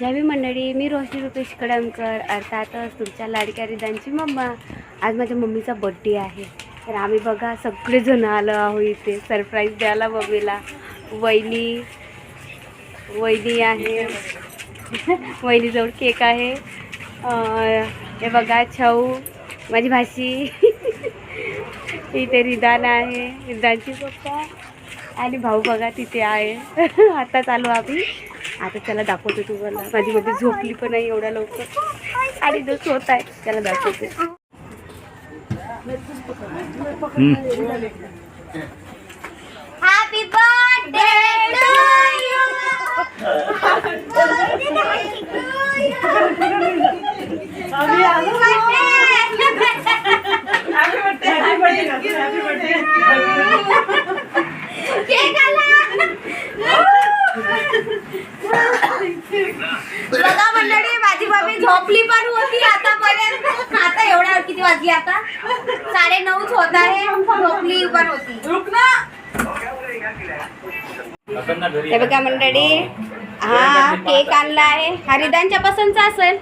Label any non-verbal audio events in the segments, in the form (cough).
जावी मंडळी मी रोशनी रुपेश कडमकर अर्थातच तुमच्या लाडक्या रिदांची मम्मा. आज माझ्या मम्मीचा बड्डे आहे. तर आम्ही बघा सगळेजण आलो आहो इथे. सरप्राईज द्यायला मम्मीला. वहिनी वहिनी आहे. (laughs) वहिनीजवळ केक आहे. हे बघा छऊ माझी भाशी (laughs) इथे रिदान आहे. रिदानची पप्पा. आणि भाऊ बघा तिथे आहे. (laughs) आता चालू आम्ही. आता त्याला दाखवतो तुम्हाला माझी मम्मी झोपली पण नाही एवढ्या लवकर. आणि जो होत आहे त्याला दाखवते. हॅपी बर्थडे बघा मंडळी माझी मम्मी झोपली पण होती आतापर्यंत. आता एवढ्या किती वाजली आता? साडे नऊच होत आहे. झोपली पण होती. हे बघा मंडळी हा केक आणला आहे. हरिदानच्या पसंतचा असेल.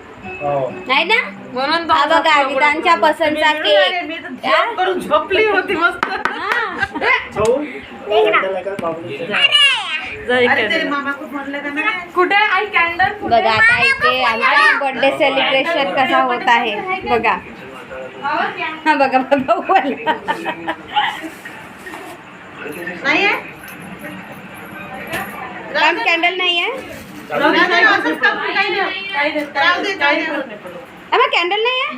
नाही ना? म्हणून हा बघा हरिदानच्या पसंतचा केक. हा? झोपली होती मस्त. कुठे? आई कॅन्डल बघा आता इथे आमचा बर्थडे सेलिब्रेशन कसा होत आहे? बघा. हा बघा बघा बोला नाही पण कॅन्डल नाही आहे? कॅन्डल नाही आहे.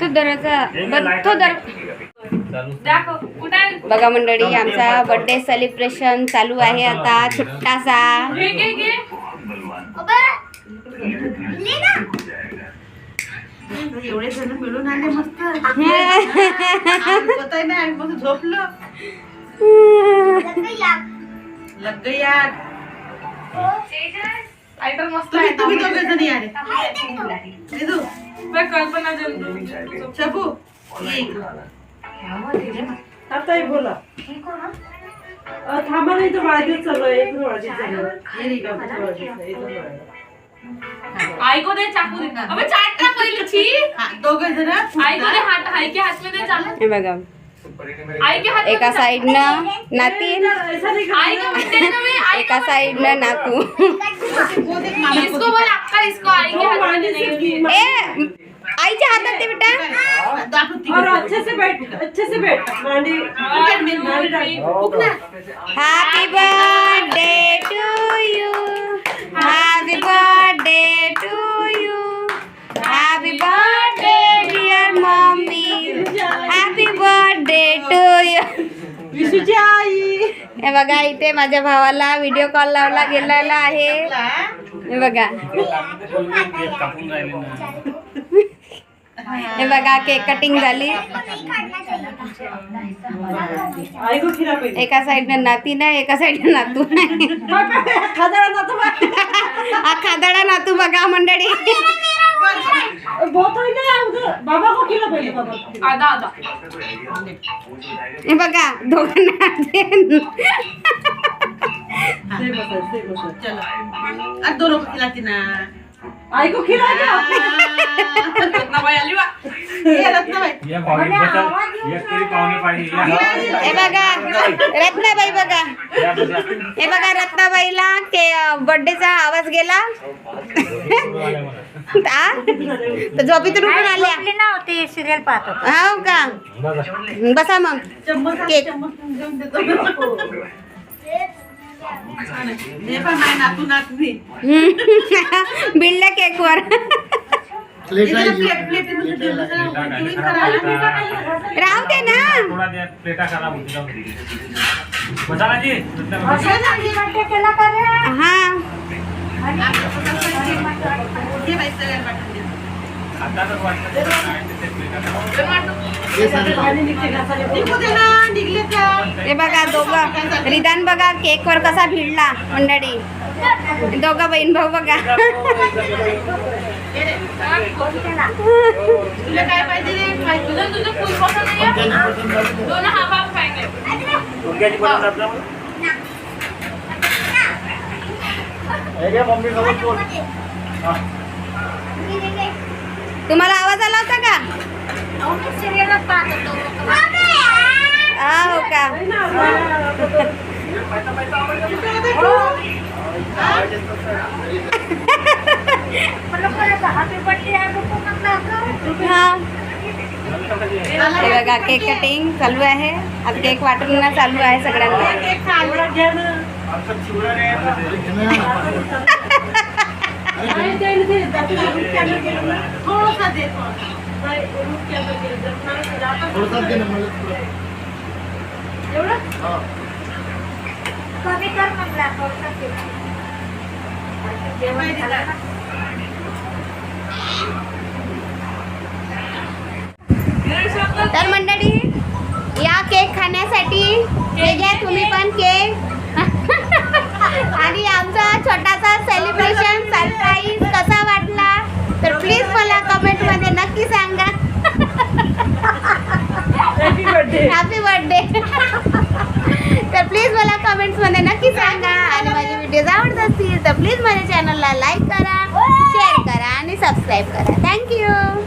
तो दरवाजा ब- तो दर दाखव कुठे बघा मंडळी आमचा बर्थडे सेलिब्रेशन चालू आहे आता छोटासा. एवढे जण मिळून आले मस्त. नाही झोपलो. लग गई यार आयटर मस्त तुम्ही आहे तुम्ही दोघे जण यार दिदू मैं कल्पना जंतू. ये आता हे बोला. थांबा नाही तर वाढदिवस चालू आहे इथून वाढदिवस चालू आहे. का दे चाकू दे. अबे चाट पहले छी हा दोघे जण आई को दे हाथ आई के हाथ में दे चाकू हे बघा. आई के हाथ में एका दे साईडनं नातीन. ऐसा नहीं आई का म्हणते ना एका नातू. (laughs) इसको बोल अक्का इसको आई के हाथ में देने ए आईच्या हातात दे बेटा। दाखव और अच्छे से बैठ अच्छे से बैठ। मांडी मांडी डाल. Happy birthday to you happy birthday to you happy birthday dear mummy happy birthday to you विशूची आई हे बघा इथे माझ्या भावाला व्हिडिओ कॉल लावला गेलेला आहे. हे बघा. हे बघा केक कटिंग झाली. एका साईडनं नाती नाही एका साईडनं नातू नाही. खादाडा नातू बघा मंडळी. बहुत है ना उधर बाबा को खिला पहिले बाबा को खिला. आधा आधा। हे बघा दोघांना दे. बसा बसा। चलो। दोनों को खिलाती ना। आई को खिला रत्नाबाई आली वा ये रत्नाबाई. ये पाहुणे बसल ये तरी पाहुणे पाहिजे हे बघा रत्नाबाई बघा. हे बघा रत्नाबाईला के बर्थडेचा आवाज गेला. आ? तर झोपेतून उठून आल्या. होती सिरियल पाहत होते. हो का? बसा मग. केक. चम्मच घेऊन देतो. हे पण माझ्या नातू नातनी. बिल्ल्या (laughs) केकवर. इकडे प्लेट प्लेटमध्ये ठेवलं जरा क्लीन करायला राहू दे ना. हा. हे हे बघा दोघं. रिदान बघा केकवर कसा भिडला मंडळी. दोघं बहीण भाऊ बघा. तुला काय पाहिजे मम्मी तुम्हाला आवाज़ आला होता का? हो का? हा. बघा केक कटिंग चालू आहे. आता केक वाटून चालू आहे सगळ्यांना. (laughs) थोडासा. तर मंडळी या केक खाण्यासाठी हे घ्या तुम्ही पण केक आणि आमचा छोटासा सेलिब्रेशन सरप्राईज कसा वाटला तर प्लीज मला कमेंटमध्ये नक्की सांगा. हॅपी बर्थडे तर प्लीज मला कमेंट्समध्ये नक्की सांगा. आणि माझे व्हिडिओज आवडत असतील तर प्लीज माझ्या चॅनलला लाईक करा शेअर करा आणि सबस्क्राईब करा. थँक्यू